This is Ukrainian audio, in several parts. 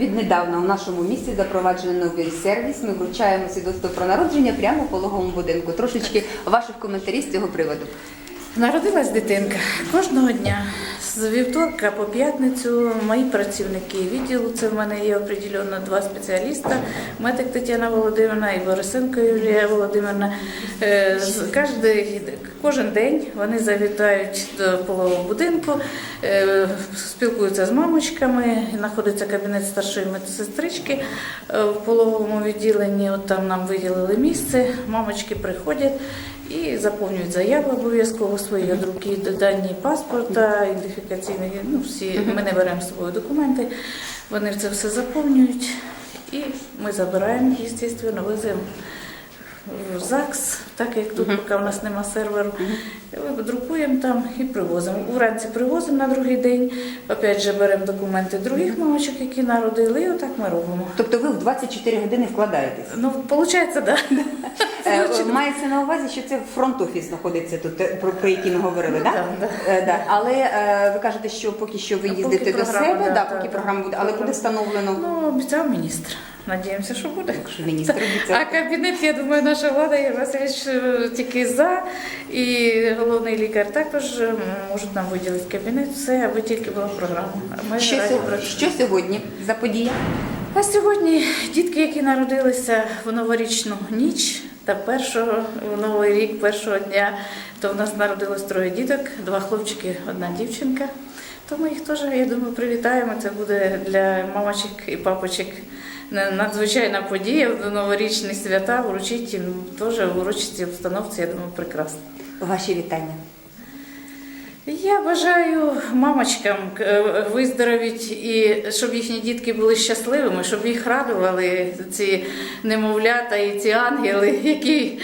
Нещодавно у нашому місті запроваджено новий сервіс. Ми вручаємо свідоцтво про народження прямо в пологовому будинку. Трошечки ваших коментарів з цього приводу. Народилась дитинка кожного дня. З вівторка по п'ятницю мої працівники відділу, це в мене є определено два спеціаліста, медик Тетяна Володимирівна і Борисенко Юлія Володимирівна. Е, Кожен день вони завітають до пологового будинку, е, спілкуються з мамочками, знаходиться кабінет старшої медсестрички е, в пологовому відділенні. От там нам виділили місце, мамочки приходять і заповнюють заяву обов'язково свої друки, руки, дані паспорта, ідентифікаційні, ну всі ми не беремо з собою документи. Вони це все заповнюють. І ми забираємо, звісно, веземо в ЗАГС, так як тут поки в нас нема серверу. Друкуємо там і привозимо. Уранці привозимо на другий день. Опять же беремо документи других мамочок, які народили, і отак ми робимо. Тобто ви в 24 години вкладаєтесь. Ну, виходить, так. Да. Е, Мається на увазі, що це фронт-офіс знаходиться тут, е, про, про який ми говорили, Ну, да? да, да. Е. Але е, ви кажете, що поки що ви Поки їздите до себе, да, да, да, поки да. програма буде, але буде встановлено Ну, обіцяв міністр. Надіємося, що буде. міністр А кабінет, я думаю, наша влада Ігор Васильович е, тільки за, і головний лікар також е, можуть нам виділити кабінет, все, аби тільки була програма. А ми Що, що сьогодні за подія? А сьогодні дітки, які народилися в новорічну ніч та першого в новий рік, першого дня, то в нас народилось троє діток, два хлопчики, одна дівчинка. То ми їх теж, я думаю, привітаємо. Це буде для мамочок і папочок надзвичайна подія новорічні свята. Вручить теж в урочистій обстановці, я думаю, прекрасно. Ваші вітання. Я бажаю мамочкам е, виздоровіть і щоб їхні дітки були щасливими, щоб їх радували ці немовлята і ці ангели, які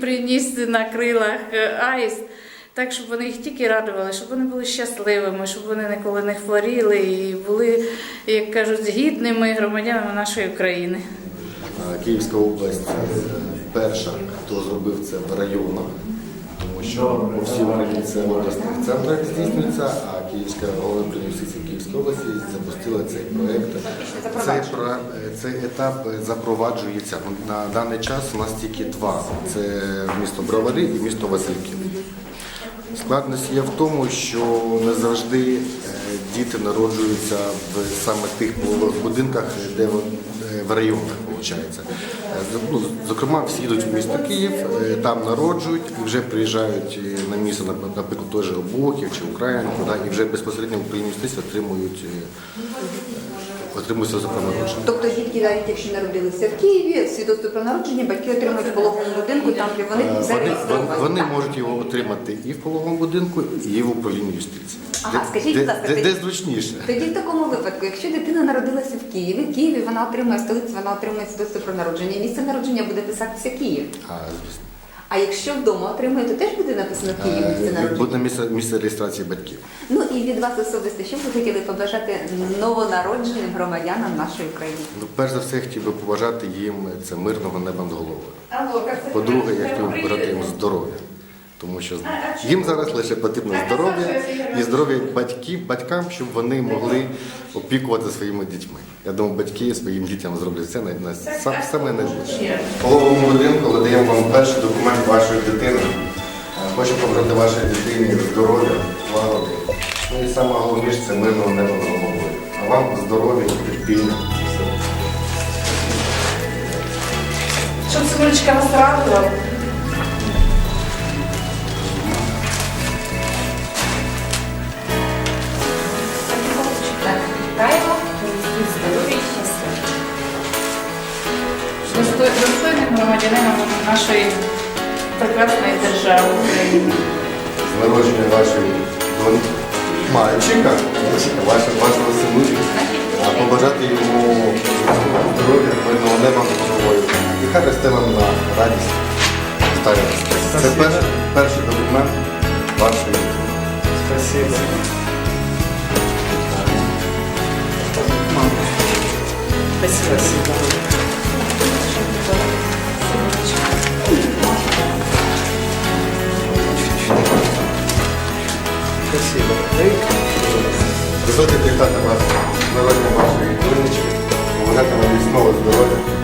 приніс на крилах е, аїст. Так, щоб вони їх тільки радували, щоб вони були щасливими, щоб вони ніколи не хворіли і були, як кажуть, гідними громадянами нашої країни. Київська область перша, хто зробив це в районах, тому що по всій Україні це в обласних центрах здійснюється, а Київська головна юстиції Київської області запустила цей проєкт. Цей, цей етап запроваджується. На даний час у нас тільки два: це місто Бровари і місто Васильків. Складність є в тому, що не завжди е, діти народжуються в саме тих будинках, де е, в районах, виходить. Ну, зокрема, всі їдуть в місто Київ, е, там народжують і вже приїжджають е, на місце, наприклад, той же чи Українку, і вже безпосередньо в Україні отримують, свідоцтво про народження. Тобто дітки, навіть якщо народилися в Києві, свідоцтво про народження, батьки отримують в пологовому будинку, там де вони Вони, зареєстровані. вони, вони можуть його отримати і в пологовому будинку, і в управлінні юстиції. Ага, Де- скажіть, будь ласка, де, де зручніше? Тоді в такому випадку, якщо дитина народилася в Києві, в Києві вона отримує столицю, вона отримує свідоцтво про народження. Місце народження буде писатися Київ. А, звісно. А якщо вдома отримує, то теж буде написано Київ місце Е, народження. Буде місце, місце реєстрації батьків. Ну і від вас особисто, що б ви хотіли побажати новонародженим громадянам нашої країни? Ну, перш за все, я хотів би побажати їм це мирного неба над головою. По-друге, я хотів би побажати їм здоров'я. Тому що їм зараз лише потрібно здоров'я і здоров'я батьків, батькам, щоб вони могли опікувати своїми дітьми. Я думаю, батьки своїм дітям зроблять це на, на саме найбільше. В будинку надаємо вам перший документ вашої дитини. Е, Хочу побажати вашій дитині здоров'я, лагоди. Ну і саме головніше це мирного неба над головою. А вам здоров'я, терпіння. Щоб синочка вас радувала. Вітаємо, здоров'я і достойним громадянином нашої прекрасної держави України. з народження вашої доньки, мальчика, вашого, вашого синочка, а побажати йому здоров'я, мирного неба над головою. І хай росте вам на радість. Вітаю. Це перший, перший документ вашої дитини. Спасибо. Спасибо. Спасибо. Дозвольте привітати вас з народження вашої донечки. побажати вам міцного здоров'я, здоров'я